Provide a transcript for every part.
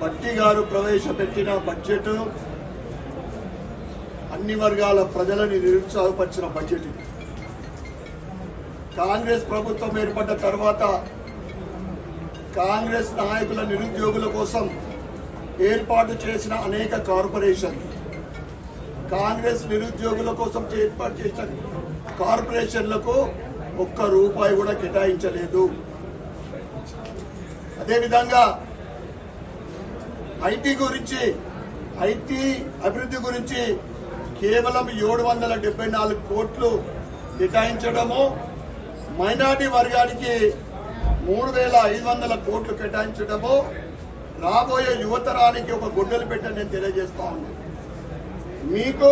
భట్టి గారు ప్రవేశపెట్టిన బడ్జెట్ అన్ని వర్గాల ప్రజలని నిరుత్సాహపరిచిన బడ్జెట్ కాంగ్రెస్ ప్రభుత్వం ఏర్పడ్డ తర్వాత కాంగ్రెస్ నాయకుల నిరుద్యోగుల కోసం ఏర్పాటు చేసిన అనేక కార్పొరేషన్ కాంగ్రెస్ నిరుద్యోగుల కోసం ఏర్పాటు చేసిన కార్పొరేషన్లకు ఒక్క రూపాయి కూడా కేటాయించలేదు. అదేవిధంగా ఐటీ గురించి ఐటీ అభివృద్ధి గురించి కేవలం ఏడు వందల డెబ్బై నాలుగు కోట్లు కేటాయించడము మైనార్టీ వర్గానికి మూడు వేల ఐదు వందల కోట్లు కేటాయించడము రాబోయే యువతరానికి ఒక గుడ్డలు పెట్టని నేను తెలియజేస్తా ఉన్నాను మీకు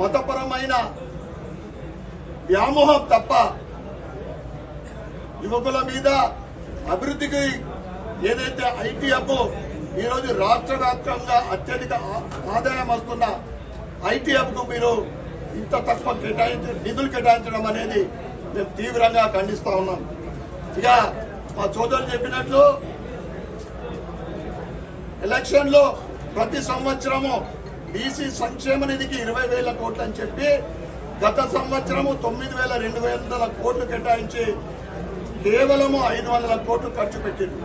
మతపరమైన వ్యామోహం తప్ప యువకుల మీద అభివృద్ధికి ఏదైతే ఐటీ హబ్ ఈరోజు రాష్ట్ర వ్యాప్తంగా అత్యధిక ఆదాయం వస్తున్న ఐటీ హబ్కు మీరు ఇంత తక్కువ కేటాయించ నిధులు కేటాయించడం అనేది మేము తీవ్రంగా ఖండిస్తా ఉన్నాం. ఇక మా సోదరులు చెప్పినట్లు ఎలక్షన్లో ప్రతి సంవత్సరము బీసీ సంక్షేమ నిధికి ఇరవై వేల కోట్లు అని చెప్పి గత సంవత్సరము తొమ్మిది వేల రెండు వందల కోట్లు కేటాయించి కేవలము ఐదు వందల కోట్లు ఖర్చు పెట్టింది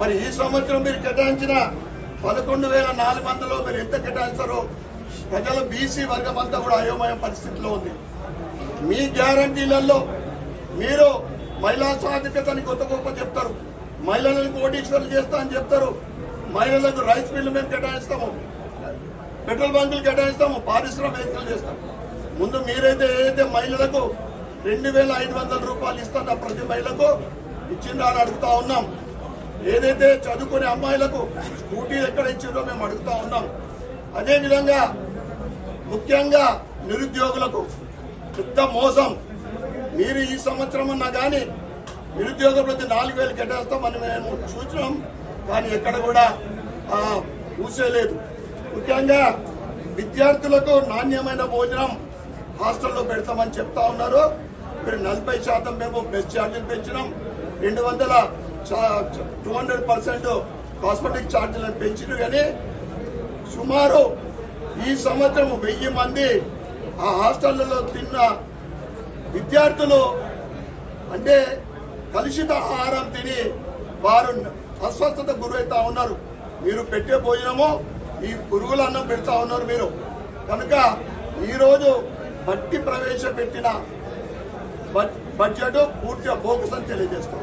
మరి ఈ సంవత్సరం మీరు కేటాయించిన పదకొండు వేల నాలుగు వందలు మీరు ఎంత కేటాయిస్తారో ప్రజల బీసీ వర్గం అంతా కూడా అయోమయ పరిస్థితిలో ఉంది. మీ గ్యారంటీలలో మీరు మహిళా సాధికతని కొత్త గొప్ప చెప్తారు. మహిళలకు కోటీశ్వర్లు చేస్తా అని చెప్తారు. మహిళలకు రైస్ మిల్లు మేము కేటాయిస్తాము. పెట్రోల్ బంకులు కేటాయిస్తాము. పారిశ్రామికలు చేస్తాం. ముందు మీరైతే ఏదైతే మహిళలకు రెండు వేల ఐదు వందల రూపాయలు ఇస్తారో ప్రతి మహిళకు ఇచ్చిండ్రా అని అడుగుతా ఉన్నాం. ఏదైతే చదువుకునే అమ్మాయిలకు స్కూటీలు ఎక్కడ ఇచ్చిందో మేము అడుగుతా ఉన్నాం. అదే విధంగా ముఖ్యంగా నిరుద్యోగులకు పెద్ద మోసం. మీరు ఈ సంవత్సరం అన్నా కానీ నిరుద్యోగ ప్రతి నాలుగు వేలు కట్టేస్తామని మేము చూసినాం కానీ ఎక్కడ కూడా ఆ, ముఖ్యంగా విద్యార్థులకు నాణ్యమైన భోజనం హాస్టల్లో పెడతామని చెప్తా ఉన్నారు. మీరు నలభై శాతం మేము బెస్ట్ ఛార్జీలు పెంచినాం. రెండు వందల టూ హండ్రెడ్ పర్సెంట్ కాస్మెటిక్ ఛార్జీలను పెంచినారు కానీ సుమారు ఈ సంవత్సరం వెయ్యి మంది ఆ హాస్టళ్ళలో తిన్న విద్యార్థులు అంటే కలుషిత ఆహారం తిని వారు అస్వస్థత గురవుతా ఉన్నారు. మీరు పెట్టే భోజనము ఈ పురుగుల అన్నం పెడతా ఉన్నారు మీరు. కనుక ఈరోజు బట్టి ప్రవేశపెట్టిన బడ్- బడ్జెట్ పూర్తిగా ఫోకస్ అని తెలియజేస్తాం